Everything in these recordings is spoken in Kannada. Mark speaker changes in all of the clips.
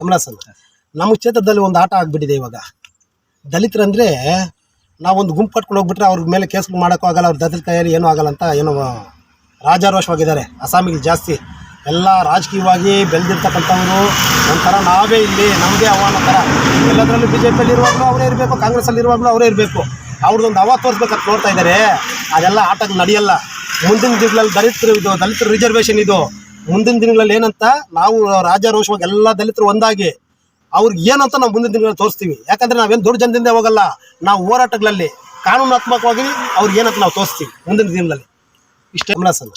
Speaker 1: ಕಮಲಾಸನ್ ನಮ್ಮ ಕ್ಷೇತ್ರದಲ್ಲಿ ಒಂದು ಆಟ ಆಗಿಬಿಟ್ಟಿದೆ ಇವಾಗ. ದಲಿತರಂದರೆ ನಾವೊಂದು ಗುಂಪು ಕಟ್ಕೊಂಡು ಹೋಗ್ಬಿಟ್ರೆ ಅವ್ರ ಮೇಲೆ ಕೇಸ್ ಮಾಡೋಕ್ಕೂ ಆಗಲ್ಲ, ಅವ್ರ ದಲಿತ ಕೈಯಲ್ಲಿ ಏನೂ ಆಗಲ್ಲ ಅಂತ ಏನೋ ರಾಜಾರೋಷವಾಗಿದ್ದಾರೆ ಅಸ್ಸಾಮಿಗೆ ಜಾಸ್ತಿ. ಎಲ್ಲ ರಾಜಕೀಯವಾಗಿ ಬೆಳೆದಿರ್ತಕ್ಕಂಥವ್ರು ಒಂಥರ ನಾವೇ ಇಲ್ಲಿ ನಮಗೆ ಅವಾನ ಥರ. ಎಲ್ಲದರಲ್ಲೂ ಬಿ ಜೆ ಪಿಯಲ್ಲಿ ಇರುವಾಗಲೂ ಅವರೇ ಇರಬೇಕು, ಕಾಂಗ್ರೆಸ್ಸಲ್ಲಿ ಇರುವಾಗಲೂ ಅವರೇ ಇರಬೇಕು. ಅವ್ರದ್ದೊಂದು ಹವಾ ತೋರಿಸ್ಬೇಕಂತ ನೋಡ್ತಾ ಇದ್ದಾರೆ ಅದೆಲ್ಲ ಆಟಕ್ಕೆ ನಡೆಯಲ್ಲ. ಮುಂದಿನ ದಿನಗಳಲ್ಲಿ ದಲಿತರು ಇದು, ದಲಿತರು ರಿಸರ್ವೇಷನ್ ಇದು. ಮುಂದಿನ ದಿನಗಳಲ್ಲಿ ಏನಂತ ನಾವು ರಾಜಾರೋಷವಾಗಿ ಎಲ್ಲ ದಲಿತರು ಒಂದಾಗಿ ಅವ್ರಿಗೆ ಏನಂತ ನಾವು ಮುಂದಿನ ದಿನಗಳಲ್ಲಿ ತೋರಿಸ್ತೀವಿ. ಯಾಕಂದ್ರೆ ನಾವೇನು ದೊಡ್ಡ ಜನದಿಂದ ಹೋಗಲ್ಲ, ನಾವು ಹೋರಾಟಗಳಲ್ಲಿ ಕಾನೂನಾತ್ಮಕವಾಗಿ ಅವ್ರಿಗೆ ಏನಂತ ನಾವು ತೋರಿಸ್ತೀವಿ ಮುಂದಿನ ದಿನಗಳಲ್ಲಿ. ಇಷ್ಟೇ ಕಮಲಾಸನ್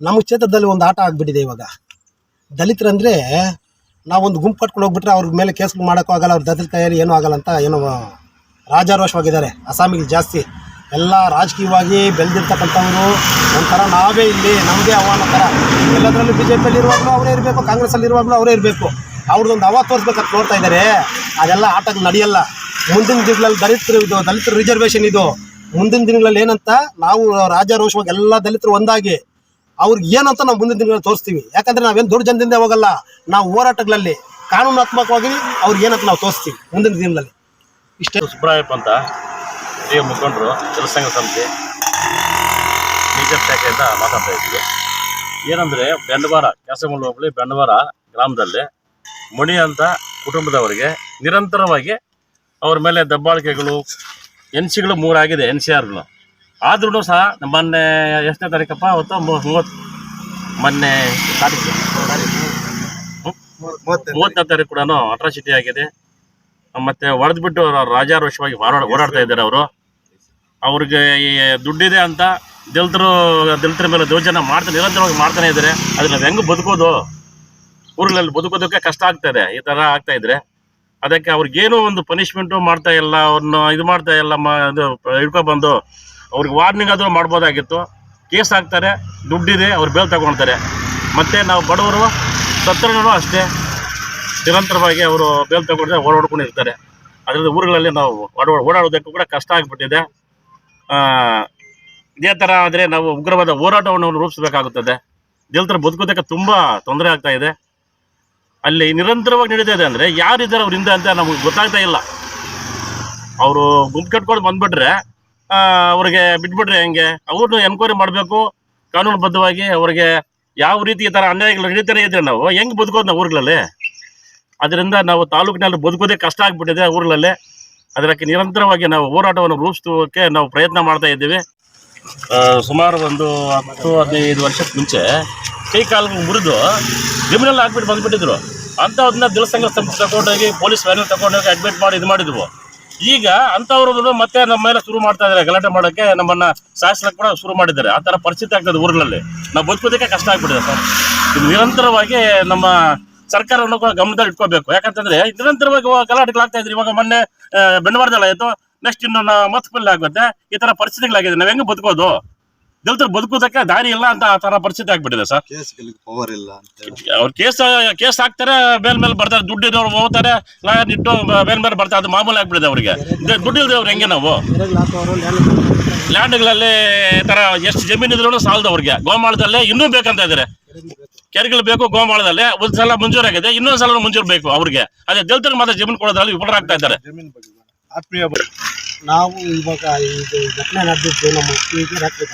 Speaker 1: ನಮ್ಮ ಕ್ಷೇತ್ರದಲ್ಲಿ ಒಂದು ಆಟ ಆಗಿಬಿಟ್ಟಿದೆ ಇವಾಗ. ದಲಿತರಂದರೆ ನಾವೊಂದು ಗುಂಪು ಕಟ್ಕೊಂಡು ಹೋಗ್ಬಿಟ್ರೆ ಅವ್ರ ಮೇಲೆ ಕೇಸ್ಗಳು ಮಾಡೋಕ್ಕೂ ಆಗಲ್ಲ ಅವ್ರ ದಲಿತ ಕೈಯಲ್ಲಿ ಏನೂ ಆಗಲ್ಲ ಅಂತ ಏನೋ ರಾಜಾರೋಷವಾಗಿದ್ದಾರೆ ಅಸ್ಸಾಮಿಗೆ ಜಾಸ್ತಿ. ಎಲ್ಲ ರಾಜಕೀಯವಾಗಿ ಬೆಳೆದಿರ್ತಕ್ಕಂಥವ್ರು, ಒಂಥರ ನಾವೇ ಇಲ್ಲಿ ನಮಗೆ ಆಹ್ವಾನ ಥರ. ಎಲ್ಲದರಲ್ಲೂ ಬಿ ಜೆ ಪಿಯಲ್ಲಿ ಇರುವಾಗಲೂ ಅವರೇ ಇರಬೇಕು, ಕಾಂಗ್ರೆಸ್ಸಲ್ಲಿ ಇರುವಾಗಲೂ ಅವರೇ ಇರಬೇಕು. ಅವ್ರದ್ದೊಂದು ಅವ ತೋರಿಸ್ಬೇಕಂತ ನೋಡ್ತಾ ಇದ್ದಾರೆ. ಅದೆಲ್ಲ ಆಟಕ್ಕೆ ನಡೆಯಲ್ಲ. ಮುಂದಿನ ದಿನಗಳಲ್ಲಿ ದಲಿತರು ಇದು, ದಲಿತರ ರಿಸರ್ವೇಷನ್ ಇದು. ಮುಂದಿನ ದಿನಗಳಲ್ಲಿ ಏನಂತ, ನಾವು ರಾಜಾರೋಷವಾಗಿ ಎಲ್ಲ ದಲಿತರು ಒಂದಾಗಿ, ಅವ್ರಿಗೆ ಏನಂತ ನಾವು ಮುಂದಿನ ದಿನಗಳಲ್ಲಿ ತೋರಿಸ್ತೀವಿ. ಯಾಕಂದ್ರೆ ನಾವೇನು ದೊಡ್ಡ ಜನದಿಂದ ಹೋಗಲ್ಲ ನಾವು ಹೋರಾಟಗಳಲ್ಲಿ ಕಾನೂನಾತ್ಮಕವಾಗಿ ಅವ್ರಿಗೆ ಏನಂತ ನಾವು ತೋರಿಸ್ತೀವಿ ಮುಂದಿನ ದಿನಗಳಲ್ಲಿ. ಇಷ್ಟೇ.
Speaker 2: ಸುಬ್ರಾಯಪ್ಪ ಅಂತ. ಹಿರಿಯ ಮುಖಂಡರು ಜನಸಂಘ ಸಮಿತಿ ಬಿಜೆಪಿ ಶಾಖೆಯಿಂದ ಮಾತಾಡ್ತಾ ಇದ್ದೀವಿ. ಏನಂದರೆ ಬೆಂಡವಾರ ಕ್ಯಾಸಮೂಲ ಹೋಬಳಿ ಬೆಂಡವಾರ ಗ್ರಾಮದಲ್ಲಿ ಮಣಿ ಅಂತ ಕುಟುಂಬದವರಿಗೆ ನಿರಂತರವಾಗಿ ಅವ್ರ ಮೇಲೆ ದಬ್ಬಾಳಿಕೆಗಳು ಎನ್ ಸಿಗಳು ಮೂರಾಗಿದೆ ಎನ್ ಸಿ ಆರ್ಗಳು ಆದ್ರೂ ಸಹ ಮೊನ್ನೆ ಎಷ್ಟನೇ ತಾರೀಕಪ್ಪ? ಅವತ್ತು ಮೂವತ್ತು ಮೊನ್ನೆ ತಾರೀಕು. ಮೂವತ್ತನೇ ತಾರೀಕು ಕೂಡ ಅಟ್ರಾಸಿಟಿ ಆಗಿದೆ. ಮತ್ತೆ ಹೊಡೆದ್ಬಿಟ್ಟು ರಾಜಾರೋಷವಾಗಿ ಓಡಾಡ್ತಾ ಇದ್ದಾರೆ ಅವರು. ಅವ್ರಿಗೆ ದುಡ್ಡಿದೆ ಅಂತ ದಲಿತರು, ದಲಿತರ ಮೇಲೆ ದೌರ್ಜನ್ಯ ಮಾಡ್ತಾ, ನಿರಂತರವಾಗಿ ಮಾಡ್ತಾನೆ ಇದ್ದಾರೆ. ಅದನ್ನ ಹೆಂಗೆ ಬದುಕೋದು? ಊರುಗಳಲ್ಲಿ ಬದುಕೋದಕ್ಕೆ ಕಷ್ಟ ಆಗ್ತಾ ಇದೆ, ಈ ಥರ ಆಗ್ತಾ ಇದ್ರೆ. ಅದಕ್ಕೆ ಅವ್ರಿಗೇನೋ ಒಂದು ಪನಿಷ್ಮೆಂಟು ಮಾಡ್ತಾ ಇಲ್ಲ, ಅವ್ರನ್ನ ಇದು ಮಾಡ್ತಾ ಇಲ್ಲ, ಮ, ಇದು ಹಿಡ್ಕೊಬಂದು ಅವ್ರಿಗೆ ವಾರ್ನಿಂಗ್ ಆದರೂ ಮಾಡ್ಬೋದಾಗಿತ್ತು. ಕೇಸ್ ಹಾಕ್ತಾರೆ, ದುಡ್ಡಿದೆ, ಅವ್ರು ಬೇಲ್ ತಗೊಳ್ತಾರೆ. ಮತ್ತು ನಾವು ಬಡವರು ಸತ್ತರೂ ಅಷ್ಟೇ. ನಿರಂತರವಾಗಿ ಅವರು ಬೇಲ್ ತಗೊಂಡ್ರೆ ಓಡಾಡ್ಕೊಂಡು ಇರ್ತಾರೆ ಅದರಿಂದ ಊರುಗಳಲ್ಲಿ ನಾವು ಓಡಾ, ಓಡಾಡೋದಕ್ಕೂ ಕೂಡ ಕಷ್ಟ ಆಗಿಬಿಟ್ಟಿದೆ. ಇದೇ ಥರ ಆದರೆ ನಾವು ಉಗ್ರವಾದ ಹೋರಾಟವನ್ನು ರೂಪಿಸಬೇಕಾಗುತ್ತದೆ. ದಲಿತರ ಬದುಕೋದಕ್ಕೆ ತುಂಬ ತೊಂದರೆ ಆಗ್ತಾ ಇದೆ. ಅಲ್ಲಿ ನಿರಂತರವಾಗಿ ನಡೀತಾ ಇದೆ ಅಂದರೆ ಯಾರಿದ್ದಾರೆ ಅವ್ರಿಂದ ಅಂತ ನಮಗೆ ಗೊತ್ತಾಗ್ತಾ ಇಲ್ಲ. ಅವರು ಗುಂಪು ಕಟ್ಕೊಂಡು ಬಂದ್ಬಿಟ್ರೆ ಅವ್ರಿಗೆ ಬಿಟ್ಬಿಟ್ರೆ ಹೆಂಗೆ? ಅವ್ರನ್ನ ಎನ್ಕ್ವೈರಿ ಮಾಡಬೇಕು, ಕಾನೂನುಬದ್ಧವಾಗಿ ಅವ್ರಿಗೆ ಯಾವ ರೀತಿ ಈ ಥರ ಅನ್ಯಾಯಗಳು ನಡೀತಾನೆ ಇದ್ರೆ ನಾವು ಹೆಂಗೆ ಬದುಕೋದು ನಾವು ಊರುಗಳಲ್ಲಿ? ಅದರಿಂದ ನಾವು ತಾಲೂಕಿನಲ್ಲಿ ಬದುಕೋದೇ ಕಷ್ಟ ಆಗಿಬಿಟ್ಟಿದೆ ಊರುಗಳಲ್ಲಿ. ಅದಕ್ಕೆ ನಿರಂತರವಾಗಿ ನಾವು ಹೋರಾಟವನ್ನು ರೂಪಿಸುವಕ್ಕೆ ನಾವು ಪ್ರಯತ್ನ ಮಾಡ್ತಾ ಇದ್ದೇವೆ. ಸುಮಾರು ಒಂದು ಹತ್ತು, ಹದಿನೈದು ವರ್ಷಕ್ಕೆ ಮುಂಚೆ ಕೈ ಕಾಲು ಮುರಿದು ಕ್ರಿಮಿನಲ್ ಹಾಕ್ಬಿಟ್ಟು ಬಂದ್ಬಿಟ್ಟಿದ್ರು. ಅಂಥವ್ರನ್ನ ದಿಲಸಂಘ ಸಂಸ್ಥೆ ತಗೊಂಡೋಗಿ ಪೊಲೀಸ್ ವ್ಯಾನ್ ತಗೊಂಡೋಗಿ ಅಡ್ಮಿಟ್ ಮಾಡಿ ಇದು ಮಾಡಿದ್ವು. ಈಗ ಅಂಥವ್ರದ್ದು ಮತ್ತೆ ನಮ್ಮ ಮೇಲೆ ಶುರು ಮಾಡ್ತಾ ಇದ್ದಾರೆ. ಗಲಾಟೆ ಮಾಡೋಕ್ಕೆ ನಮ್ಮನ್ನ ಶಾಸನ ಕೂಡ ಶುರು ಮಾಡಿದ್ದಾರೆ. ಆ ಥರ ಪರಿಸ್ಥಿತಿ ಆಗ್ತದೆ ಊರಿನಲ್ಲಿ ನಾವು ಬದುಕೋದಕ್ಕೆ ಕಷ್ಟ ಆಗ್ಬಿಟ್ಟಿದೆ ಸರ್. ಇದು ನಿರಂತರವಾಗಿ ನಮ್ಮ ಸರ್ಕಾರವನ್ನು ಕೂಡ ಗಮನದಲ್ಲಿ ಇಟ್ಕೋಬೇಕು. ಯಾಕಂತಂದ್ರೆ ನಿರಂತರವಾಗಿ ಗಲಾಟೆಗಳಾಗ್ತಾ ಇದ್ರೆ ಇವಾಗ ಮೊನ್ನೆ ಆ, ಆಯಿತು ನೆಕ್ಸ್ಟ್ ಇನ್ನು ಮತ್ತಪಲ್ಲಿ ಆಗುತ್ತೆ. ಈ ತರ ಪರಿಸ್ಥಿತಿಗಳಾಗಿದೆ. ನಾವ್ ಹೆಂಗ್ ಬದುಕೋದು? ದಲಿತರು ಬದುಕೋದಕ್ಕೆ ದಾರಿ ಇಲ್ಲ ಅಂತ ಆ ತರ ಪರಿಸ್ಥಿತಿ ಆಗ್ಬಿಟ್ಟಿದೆ ಸರ್.
Speaker 3: ಪವರ್ ಇಲ್ಲ
Speaker 2: ಅವ್ರ ಕೇಸ್ ಕೇಸ್ ಹಾಕ್ತಾರೆ ಬೇಲ್ ಮೇಲೆ ಬರ್ತಾರೆ ದುಡ್ಡು ಇದ್ದವ್ರು ಹೋಗ್ತಾರೆ ಲಾಯರ್ ಇಟ್ಟು ಬೇಲ್ ಮೇಲೆ ಬರ್ತಾರೆ ಅದು ಮಾಮೂಲಿ ಆಗ್ಬಿಡಿದೆ ಅವರಿಗೆ. ದುಡ್ಡು ಇಲ್ದವ್ರು ಹೆಂಗೆ ನಾವು? ಲ್ಯಾಂಡ್ಗಳಲ್ಲಿ ಈ ತರ ಎಷ್ಟು ಜಮೀನು ಇದ್ರು ಸಾಲದು ಅವ್ರಿಗೆ. ಗೋಮಾಳದಲ್ಲಿ ಇನ್ನೂ ಬೇಕಂತ ಇದಾರೆ. ಕೆರೆಗಳು ಬೇಕು, ಗೋಮಾಳದಲ್ಲಿ ಒಂದ್ ಸಲ ಮಂಜೂರಾಗಿದೆ ಇನ್ನೊಂದ್ ಸಲ ಮಂಜೂರು ಬೇಕು ಅವ್ರಿಗೆ. ಅದೇ ದಲಿತರಿಗೆ ಮಾತ್ರ ಜಮೀನು ಕೊಡೋದ್ರಲ್ಲಿ ವಿಫಲರಾಗ್ತಾ ಇದ್ದಾರೆ.
Speaker 1: ನಾವು ಇವಾಗ ಇದು ಘಟನೆ ನಡೆದಿದ್ದು ನಮ್ಮ ಮಕ್ಕಳಿಗೆ ರಾತ್ರಿ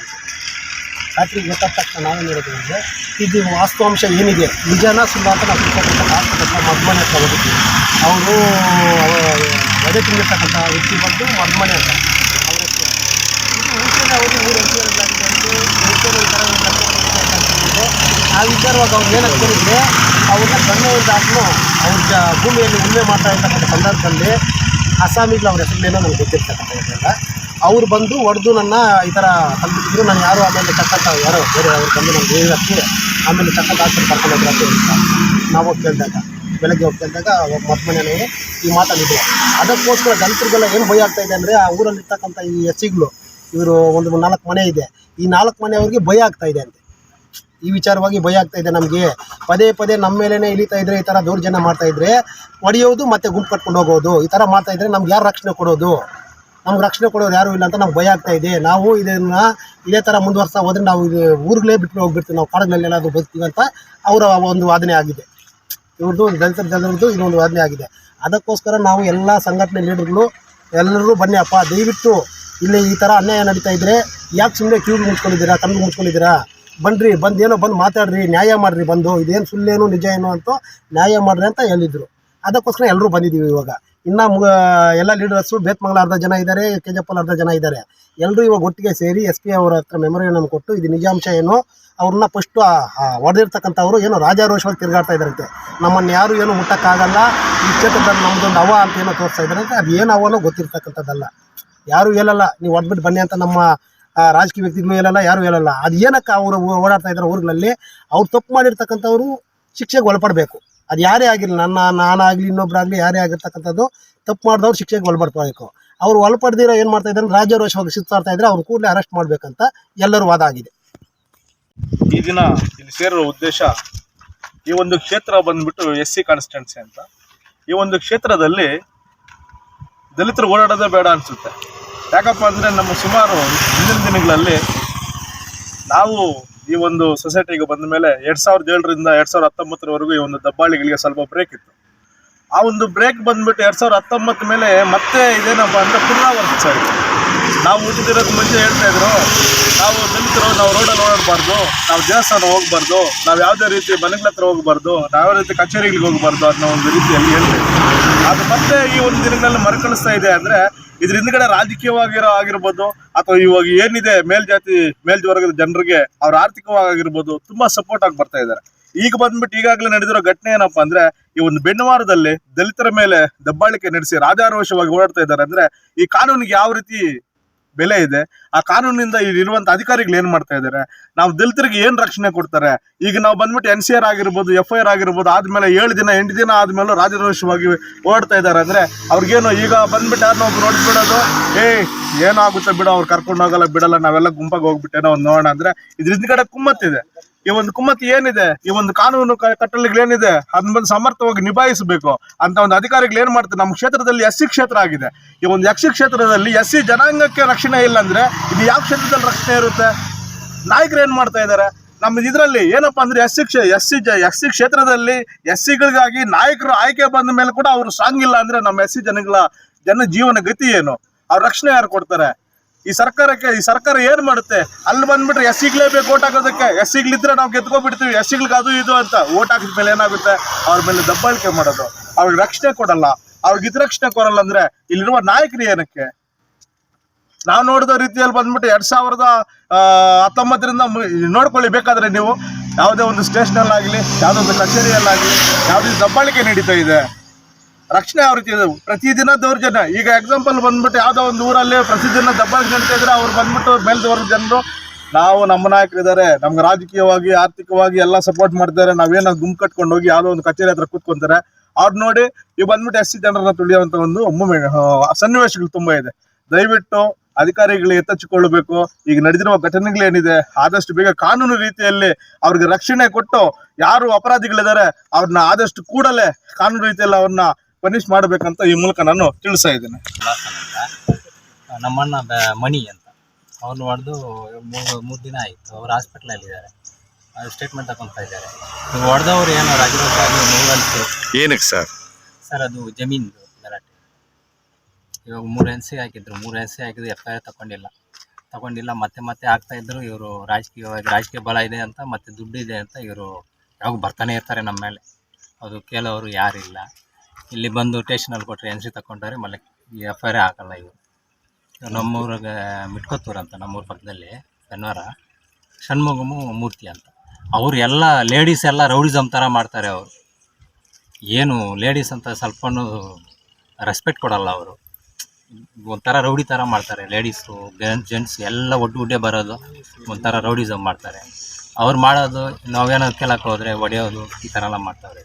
Speaker 1: ರಾತ್ರಿ ಗೊತ್ತಾದ ತಕ್ಷಣ ನಾವು ಅಂದರೆ, ಇದು ವಾಸ್ತವಾಂಶ ಏನಿದೆ? ನಿಜನ ಅಂತ ನಾವು ಹಾಸ್ಪಿಟಲ್ ಮದ್ಮನೆ ಹತ್ರ ಹೋಗಿದ್ವಿ. ಅವರು ಒದೆ ತಿಂದಿರ್ತಕ್ಕಂಥ ವ್ಯಕ್ತಿ ಬಂದು ಮದ್ಮನೆ ಅಂತ. ಅವ್ರ ಅವರು ಊರು ನಾವು ವಿಚಾರವಾಗಿ ಅವ್ರು ಏನಕ್ಕೆ ಹೇಳಿದ್ರೆ ಅವ್ರನ್ನ ಕಣ್ಣೆಯಿಂದ ಹಾಕಲು ಅವ್ರ ಭೂಮಿಯಲ್ಲಿ ಉಳುಮೆ ಮಾಡ್ತಾ ಇರ್ತಕ್ಕಂಥ ಸಂದರ್ಭದಲ್ಲಿ ಅಸ್ಸಾಮಿಗಳು ಅವ್ರ ಹೆಸರುಗಳೇನೋ ನನಗೆ ಗೊತ್ತಿರ್ತಕ್ಕಂಥ ಅವ್ರು ಬಂದು ಹೊಡೆದು ನನ್ನ ಈ ಥರ ಕಲ್ಪಿಸಿದ್ರು ನಾನು ಯಾರು ಆಮೇಲೆ ತಕ್ಕಂತ ಯಾರೋ ಬೇರೆ ಅವ್ರು ಬಂದು ನಾನು ಹಚ್ಚಿ ಆಮೇಲೆ ತಕ್ಕಂತ ಆಸ್ಪತ್ರೆ ಕರ್ಕೊಂಡು ಅಂತ ನಾವು ಹೋಗಿ ಕೇಳಿದಾಗ, ಬೆಳಗ್ಗೆ ಹೋಗಿ ಕೇಳಿದಾಗ ಮದ್ಮನೆಯವರು ಈ ಮಾತಾಡಿದ್ರು ಅದಕ್ಕೋಸ್ಕರ ದಲಿತರಿಗೆಲ್ಲ ಏನು ಭಯ ಆಗ್ತಾ ಇದೆ ಅಂದರೆ, ಆ ಊರಲ್ಲಿರ್ತಕ್ಕಂಥ ಈ ಎಸ್ಸಿಗಳು, ಇವರು ಒಂದು ನಾಲ್ಕು ಮನೆ ಇದೆ. ಈ ನಾಲ್ಕು ಮನೆಯವ್ರಿಗೆ ಭಯ ಆಗ್ತಾ ಇದೆ ಅಂತೆ. ಈ ವಿಚಾರವಾಗಿ ಭಯ ಆಗ್ತಾ ಇದೆ ನಮಗೆ. ಪದೇ ಪದೇ ನಮ್ಮ ಮೇಲೇ ಇಳಿತಾ ಇದ್ರೆ ಈ ಥರ ದೌರ್ಜನ್ಯ ಮಾಡ್ತಾ ಇದ್ರೆ ಹೊಡೆಯೋದು ಮತ್ತೆ ಗುಂಪು ಕಟ್ಕೊಂಡು ಹೋಗೋದು. ಈ ಥರ ಮಾಡ್ತಾ ಇದ್ರೆ ನಮ್ಗೆ ಯಾರು ರಕ್ಷಣೆ ಕೊಡೋದು? ನಮ್ಗೆ ರಕ್ಷಣೆ ಕೊಡೋರು ಯಾರು ಇಲ್ಲ ಅಂತ ನಮ್ಗೆ ಭಯ ಆಗ್ತಾ ಇದೆ. ನಾವು ಇದನ್ನ ಇದೇ ಥರ ಮುಂದುವರ್ಸ್ತಾ ಹೋದ್ರೆ ನಾವು ಇದು ಬಿಟ್ಟು ಹೋಗ್ಬಿಡ್ತೀವಿ. ನಾವು ಕಾಡಿನಲ್ಲಿ ಎಲ್ಲಾದ್ರೂ ಬದುಕ್ತೀವಿ ಅಂತ ಅವರ ಒಂದು ವಾದನೆ ಆಗಿದೆ. ಇವ್ರದ್ದು ದಲಿತ ಜನರದ್ದು ಇದೊಂದು ವಾದನೆ ಆಗಿದೆ. ಅದಕ್ಕೋಸ್ಕರ ನಾವು ಎಲ್ಲ ಸಂಘಟನೆ ಲೀಡರ್ಗಳು ಎಲ್ಲರೂ ಬನ್ನಿ ಅಪ್ಪ. ದಯವಿಟ್ಟು ಇಲ್ಲಿ ಈ ಥರ ಅನ್ಯಾಯ ನಡೀತಾ ಇದ್ರೆ ಯಾಕೆ ಸುಮ್ಮನೆ ಕ್ಯೂಗೆ ಮುಚ್ಕೊಂಡಿದ್ದೀರಾ ಕಣ್ಣು ಮುಚ್ಕೊಂಡಿದ್ದೀರಾ? ಬನ್ರಿ ಬಂದು ಏನೋ ಬಂದು ಮಾತಾಡ್ರಿ, ನ್ಯಾಯ ಮಾಡ್ರಿ ಬಂದು, ಇದೇನು ಸುಳ್ಳೇನು ನಿಜ ಏನು ಅಂತ ನ್ಯಾಯ ಮಾಡ್ರಿ ಅಂತ ಹೇಳಿದ್ರು. ಅದಕ್ಕೋಸ್ಕರ ಎಲ್ಲರೂ ಬಂದಿದ್ದೀವಿ ಇವಾಗ. ಇನ್ನು ಎಲ್ಲ ಲೀಡರ್ಸು ಬೇತ್ಮಂಗಲ ಅರ್ಧ ಜನ ಇದ್ದಾರೆ ಕೆ ಅರ್ಧ ಜನ ಇದ್ದಾರೆ ಎಲ್ಲರೂ ಇವಾಗ ಒಟ್ಟಿಗೆ ಸೇರಿ ಎಸ್ ಪಿ ಅವರ ಹತ್ರ ಮೆಮೊರಿಯನ್ನು ಕೊಟ್ಟು ಇದು ನಿಜಾಂಶ ಏನು ಅವ್ರನ್ನ ಫಸ್ಟು ಹೊಡೆದಿರ್ತಕ್ಕಂಥವ್ರು ಏನೋ ರಾಜಾರೋಷವಾಗಿ ತಿರುಗಾಡ್ತಾ ಇದ್ದಾರಂತೆ. ನಮ್ಮನ್ನು ಯಾರು ಏನು ಮುಟ್ಟಕ್ಕಾಗಲ್ಲ, ಈ ಕ್ಷೇತ್ರದಲ್ಲಿ ನಮ್ಮದೊಂದು ಅವ ಅಂತ ಏನೋ ತೋರಿಸ್ತಾ ಇದ್ದಾರಂತೆ. ಅದು ಏನು ಅವನೋ ಗೊತ್ತಿರ್ತಕ್ಕಂಥದ್ದಲ್ಲ. ಯಾರು ಹೇಳಲ್ಲ, ನೀವು ಹೊಡೆದ್ಬಿಟ್ಟು ಬನ್ನಿ ಅಂತ ನಮ್ಮ ರಾಜಕೀಯ ವ್ಯಕ್ತಿಗಳು ಹೇಳಲ್ಲ ಯಾರು ಹೇಳಲ್ಲ. ಅದು ಏನಕ್ಕೆ ಅವರು ಓಡಾಡ್ತಾ ಇದ್ದಾರೆ ಊರುಗಳಲ್ಲಿ? ಅವ್ರು ತಪ್ಪು ಮಾಡಿರ್ತಕ್ಕಂಥವ್ರು ಶಿಕ್ಷೆಗೆ ಒಳಪಡಬೇಕು. ಅದು ಯಾರೇ ಆಗಿರಲಿ, ನನ್ನ, ನಾನಾಗಲಿ ಇನ್ನೊಬ್ಬರಾಗಲಿ ಯಾರೇ ಆಗಿರ್ತಕ್ಕಂಥದ್ದು ತಪ್ಪು ಮಾಡಿದವ್ರು ಶಿಕ್ಷೆಗೆ ಒಳಪಡ್ಬೇಕು. ಅವ್ರು ಒಳಪಡ್ದಿರೋ ಏನು ಮಾಡ್ತಾ ಇದ್ದಾರೆ? ರಾಜ್ಯಾರೋಷವಾಗಿ ಸುತ್ತಾಡ್ತಾ ಇದ್ರೆ ಅವ್ರು ಕೂಡಲೇ ಅರೆಸ್ಟ್ ಮಾಡಬೇಕಂತ ಎಲ್ಲರೂ ವಾದ ಆಗಿದೆ.
Speaker 4: ಈ ದಿನ ಇಲ್ಲಿ ಸೇರುವ ಉದ್ದೇಶ ಈ ಒಂದು ಕ್ಷೇತ್ರ ಬಂದ್ಬಿಟ್ಟು ಎಸ್ ಸಿ ಕಾನ್ಸ್ಟಿಟ್ಯೂನ್ಸಿ ಅಂತ. ಈ ಒಂದು ಕ್ಷೇತ್ರದಲ್ಲಿ ದಲಿತರು ಓಡಾಡೋದೇ ಬೇಡ ಅನ್ಸುತ್ತೆ. ಯಾಕಪ್ಪ ಅಂದ್ರೆ ನಮ್ಮ ಸುಮಾರು ಹಿಂದಿನ ದಿನಗಳಲ್ಲಿ ನಾವು ಈ ಒಂದು ಸೊಸೈಟಿಗೆ ಬಂದ ಮೇಲೆ ಎರಡು ಸಾವಿರದ ಏಳರಿಂದ ಎರಡು ಸಾವಿರದ ಹತ್ತೊಂಬತ್ತರವರೆಗೂ ಈ ಒಂದು ದಬ್ಬಾಳಿಗಳಿಗೆ ಸ್ವಲ್ಪ ಬ್ರೇಕ್ ಇತ್ತು. ಆ ಒಂದು ಬ್ರೇಕ್ ಬಂದ್ಬಿಟ್ಟು ಎರಡ್ ಸಾವಿರದ ಹತ್ತೊಂಬತ್ತು ಮೇಲೆ ಮತ್ತೆ ಇದೇನಪ್ಪ ಅಂದ್ರೆ ಸರ್ ನಾವು ಹುಟ್ಟಿದಿರೋದು ಮುಂಚೆ ಹೇಳ್ತಾ ಇದ್ರು, ನಾವು ದಲಿತರು ನಾವು ರೋಡಲ್ಲಿ ಓಡಾಡಬಾರ್ದು, ನಾವು ದೇವಸ್ಥಾನ ಹೋಗಬಾರ್ದು, ನಾವು ಯಾವುದೇ ರೀತಿ ಮನೆಗಳ ಹತ್ರ ಹೋಗಬಾರ್ದು, ನಾವು ರೀತಿ ಕಚೇರಿಗಳಿಗೆ ಹೋಗಬಾರ್ದು ಅನ್ನೋ ಒಂದು ರೀತಿಯಲ್ಲಿ ಹೇಳ್ತಾ ಇದ್ರು. ಅದು ಮತ್ತೆ ಈ ಒಂದು ದಿನಗಳಲ್ಲಿ ಮರುಕಳಿಸ್ತಾ ಇದೆ ಅಂದ್ರೆ ಇದ್ರ ಹಿಂದ್ಗಡೆ ರಾಜಕೀಯವಾಗಿರೋ ಆಗಿರ್ಬೋದು ಅಥವಾ ಇವಾಗ ಏನಿದೆ ಮೇಲ್ಜಾತಿ ಮೇಲ್ವರ್ಗದ ಜನರಿಗೆ ಅವ್ರ ಆರ್ಥಿಕವಾಗಿರ್ಬೋದು ತುಂಬಾ ಸಪೋರ್ಟ್ ಆಗಿ ಬರ್ತಾ ಇದ್ದಾರೆ ಈಗ ಬಂದ್ಬಿಟ್ಟು ಈಗಾಗಲೇ ನಡೆದಿರೋ ಘಟನೆ ಏನಪ್ಪಾ ಅಂದ್ರೆ ಈ ಒಂದು ಬೆಣ್ಣವಾರದಲ್ಲಿ ದಲಿತರ ಮೇಲೆ ದಬ್ಬಾಳಿಕೆ ನಡೆಸಿ ರಾಜಾರೋಷವಾಗಿ ಓಡಾಡ್ತಾ ಇದ್ದಾರೆ ಅಂದ್ರೆ ಈ ಕಾನೂನಿಗೆ ಯಾವ ರೀತಿ ಬೆಲೆ ಇದೆ. ಆ ಕಾನೂನಿಂದ ಇರುವಂತ ಅಧಿಕಾರಿಗಳು ಏನ್ ಮಾಡ್ತಾ ಇದ್ದಾರೆ ನಾವು ದಲಿತರಿಗೆ ಏನ್ ರಕ್ಷಣೆ ಕೊಡ್ತಾರೆ? ಈಗ ನಾವು ಬಂದ್ಬಿಟ್ಟು ಎನ್ ಸಿ ಆರ್ ಆಗಿರ್ಬೋದು, ಎಫ್ ಐ ಆರ್ ಆಗಿರ್ಬೋದು, ಆದ್ಮೇಲೆ ಏಳು ದಿನ, ಎಂಟು ದಿನ ಆದ್ಮೇಲೆ ರಾಜರೋಷವಾಗಿ ಓಡ್ತಾ ಇದ್ದಾರೆ ಅಂದ್ರೆ ಅವ್ರಿಗೇನು ಈಗ ಬಂದ್ಬಿಟ್ಟು ಯಾರನ್ನ ಒಬ್ರು ನೋಡ್ಬಿಡೋದು ಏ ಏನಾಗುತ್ತೆ ಬಿಡು, ಅವ್ರು ಕರ್ಕೊಂಡು ಹೋಗಲ್ಲ, ಬಿಡಲ್ಲ, ನಾವೆಲ್ಲ ಗುಂಪಾಗಿ ಹೋಗ್ಬಿಟ್ಟೇನೋ ಒಂದು ನೋಡೋಣ ಅಂದ್ರೆ ಇದ್ರ ಹಿಂದ್ಗಡೆ ಕುಮ್ಮತ್ತಿದೆ. ಈ ಒಂದು ಕುಮ್ಮತಿ ಏನಿದೆ? ಈ ಒಂದು ಕಾನೂನು ಏನಿದೆ ಅದನ್ನ ಬಂದು ಸಮರ್ಥವಾಗಿ ನಿಭಾಯಿಸಬೇಕು ಅಂತ ಒಂದು ಅಧಿಕಾರಿಗಳು ಏನ್ ಮಾಡ್ತಾರೆ? ನಮ್ಮ ಕ್ಷೇತ್ರದಲ್ಲಿ ಎಸ್ ಸಿ ಕ್ಷೇತ್ರ ಆಗಿದೆ. ಈ ಒಂದು ಎಸ್ ಸಿ ಕ್ಷೇತ್ರದಲ್ಲಿ ಎಸ್ ಸಿ ಜನಾಂಗಕ್ಕೆ ರಕ್ಷಣೆ ಇಲ್ಲ ಅಂದ್ರೆ ಇದು ಯಾವ ಕ್ಷೇತ್ರದಲ್ಲಿ ರಕ್ಷಣೆ ಇರುತ್ತೆ? ನಾಯಕರು ಏನ್ ಮಾಡ್ತಾ ಇದ್ದಾರೆ? ನಮ್ಮ ಇದರಲ್ಲಿ ಏನಪ್ಪಾ ಅಂದ್ರೆ ಎಸ್ ಸಿ ಕ್ಷೇ ಎಸ್ ಸಿ ಎಸ್ ಸಿ ಕ್ಷೇತ್ರದಲ್ಲಿ ಎಸ್ ಸಿಗಳಿಗಾಗಿ ನಾಯಕರು ಆಯ್ಕೆ ಬಂದ ಮೇಲೆ ಕೂಡ ಅವರು ಸಾಂಗ್ ಇಲ್ಲ ಅಂದ್ರೆ ನಮ್ಮ ಎಸ್ ಸಿ ಜನಗಳ ಜನ ಜೀವನ ಗತಿ ಏನು? ಅವ್ರ ರಕ್ಷಣೆ ಯಾರು ಕೊಡ್ತಾರೆ? ಈ ಸರ್ಕಾರಕ್ಕೆ, ಈ ಸರ್ಕಾರ ಏನ್ ಮಾಡುತ್ತೆ? ಅಲ್ಲಿ ಬಂದ್ಬಿಟ್ರೆ ಎಸ್ ಸಿಗ್ಲೇಬೇಕು ಓಟ್ ಹಾಕೋದಕ್ಕೆ. ಎಸ್ ಸಿಗ್ಲಿದ್ರೆ ನಾವು ಗೆದ್ಕೊಬಿಡ್ತೀವಿ ಎಸ್ ಅದು ಇದು ಅಂತ ಓಟ್ ಹಾಕಿದ ಮೇಲೆ ಏನಾಗುತ್ತೆ? ಅವ್ರ ಮೇಲೆ ದಬ್ಬಾಳಿಕೆ ಮಾಡೋದು. ಅವ್ರಿಗೆ ರಕ್ಷಣೆ ಕೊಡಲ್ಲ. ಅವ್ರಿಗೆ ಇದು ರಕ್ಷಣೆ ಕೊಡಲ್ಲ ಅಂದ್ರೆ ಇಲ್ಲಿರುವ ನಾಯಕರು ಏನಕ್ಕೆ? ನಾವು ನೋಡಿದ ರೀತಿಯಲ್ಲಿ ಬಂದ್ಬಿಟ್ಟು ಎರಡ್ ಸಾವಿರದ ಹತ್ತೊಂಬತ್ತರಿಂದ ನೋಡ್ಕೊಳ್ಳಿ, ಬೇಕಾದ್ರೆ ನೀವು. ಯಾವುದೇ ಒಂದು ಸ್ಟೇಷನಲ್ಲಾಗಲಿ ಯಾವುದೋ ಒಂದು ಕಚೇರಿಯಲ್ಲಾಗಲಿ, ಯಾವುದೇ ದಬ್ಬಾಳಿಕೆ ನಡೀತಾ ಇದೆ. ರಕ್ಷಣೆ ಯಾವ ರೀತಿ ಪ್ರತಿದಿನ ದೌರ್ಜನ್ಯ. ಈಗ ಎಕ್ಸಾಂಪಲ್ ಬಂದ್ಬಿಟ್ಟು ಯಾವುದೋ ಒಂದು ಊರಲ್ಲಿ ಪ್ರತಿದಿನ ದಬ್ಬಾಳಿಕೆ ನಡೀತಾ ಇದ್ರೆ ಅವ್ರು ಬಂದ್ಬಿಟ್ಟು ಮೇಲ್ದವರ್ಗ ಜನರು, ನಾವು ನಮ್ಮ ನಾಯಕರಿದ್ದಾರೆ. ನಮ್ಗೆ ರಾಜಕೀಯವಾಗಿ, ಆರ್ಥಿಕವಾಗಿ ಎಲ್ಲ ಸಪೋರ್ಟ್ ಮಾಡ್ತಾರೆ ನಾವೇನೋ ಗುಂಪು ಕಟ್ಕೊಂಡು ಹೋಗಿ ಯಾವುದೋ ಒಂದು ಕಚೇರಿ ಹತ್ರ ಕೂತ್ಕೊಂತಾರೆ. ಅವ್ರು ನೋಡಿ ಈಗ ಬಂದ್ಬಿಟ್ಟು ಎಸ್ ಸಿ ಜನರನ್ನ ತುಳಿಯುವಂತ ಒಂದು ಸನ್ನಿವೇಶಗಳು ತುಂಬಾ ಇದೆ. ದಯವಿಟ್ಟು ಅಧಿಕಾರಿಗಳು ಎತ್ತಚ್ಚಿಕೊಳ್ಳಬೇಕು ಈಗ ನಡೆದಿರುವ ಘಟನೆಗಳೇನಿದೆ ಆದಷ್ಟು ಬೇಗ ಕಾನೂನು ರೀತಿಯಲ್ಲಿ ಅವ್ರಿಗೆ ರಕ್ಷಣೆ ಕೊಟ್ಟು ಯಾರು ಅಪರಾಧಿಗಳಿದ್ದಾರೆ, ಅವ್ರನ್ನ ಆದಷ್ಟು ಕೂಡಲೇ ಕಾನೂನು ರೀತಿಯಲ್ಲಿ ಅವ್ರನ್ನ ಪನಿಷ್ ಮಾಡಬೇಕಂತ ಈ ಮೂಲಕ ನಾನು ತಿಳಿಸ್ತಾ ಇದ್ದೇನೆ.
Speaker 5: ನಮ್ಮಣ್ಣ ಬ- ಮಣಿ ಅಂತ. ಅವ್ರನ್ನ ಹೊಡೆದು ಮೂರು ಮೂರು ದಿನ ಆಯಿತು. ಅವ್ರು ಹಾಸ್ಪಿಟ್ಲಲ್ಲಿದ್ದಾರೆ ಸ್ಟೇಟ್ಮೆಂಟ್ ತಗೊತಾ ಇದ್ದಾರೆ. ಹೊಡೆದವ್ರು ಏನು ರಾಜೀವ್
Speaker 3: ಏನಕ್ಕೆ ಸರ್?
Speaker 5: ಸರ್ ಅದು ಜಮೀನು ಗಲಾಟೆ. ಇವಾಗ ಮೂರು ಎನ್ ಸಿ ಹಾಕಿದ್ರು. ಮೂರು ಎನ್ ಸಿ ಹಾಕಿದ್ರು ಎಫ್ ಐ ಆರ್ ತಗೊಂಡಿಲ್ಲ. ತಗೊಂಡಿಲ್ಲ ಮತ್ತೆ ಮತ್ತೆ ಆಗ್ತಾ ಇದ್ರು. ಇವರು ರಾಜಕೀಯವಾಗಿ ರಾಜಕೀಯ ಬಲ ಇದೆ ಅಂತ ಮತ್ತೆ ದುಡ್ಡು ಇದೆ ಅಂತ ಇವರು ಯಾವಾಗ ಬರ್ತಾನೆ ಇರ್ತಾರೆ ನಮ್ಮ ಮೇಲೆ. ಅದು ಕೇಳೋರು ಯಾರಿಲ್ಲ. ಇಲ್ಲಿ ಬಂದು ಟೇಷನಲ್ಲಿ ಕೊಟ್ಟರೆ ಎನ್ ಸಿ ತಗೊಂಡಾರೆ ಈ ಎಫ್ ಐ ಆರ್ ಹಾಕಲ್ಲ ಇವರು ನಮ್ಮೂರಾಗ ಮಿಟ್ಕೊತ್ತೂರು ಅಂತ, ನಮ್ಮೂರ ಪಕ್ಕದಲ್ಲಿ ಶನಿವಾರ, ಷಣ್ಮುಗಮು ಮೂರ್ತಿ ಅಂತ. ಅವರು ಎಲ್ಲ ಲೇಡೀಸ್ ಎಲ್ಲ ರೌಡಿಸಮ್ ಥರ ಮಾಡ್ತಾರೆ ಅವರು. ಏನು ಲೇಡೀಸ್ ಅಂತ ಸ್ವಲ್ಪನೂ ರೆಸ್ಪೆಕ್ಟ್ ಕೊಡಲ್ಲ ಅವರು. ಒಂಥರ ರೌಡಿ ಥರ ಮಾಡ್ತಾರೆ ಲೇಡೀಸು ಜೆಂಟ್ಸ್ ಎಲ್ಲ ಒಟ್ಟು ಒಡ್ಡೆ ಬರೋದು ಒಂಥರ ರೌಡಿಸಮ್ ಮಾಡ್ತಾರೆ. ಅವ್ರು ಮಾಡೋದು ನಾವೇನೋ ಕೆಲಕ್ಕೆ ಹೋದರೆ, ಒಡೆಯೋದು ಈ ಥರ ಎಲ್ಲ ಮಾಡ್ತಾರೆ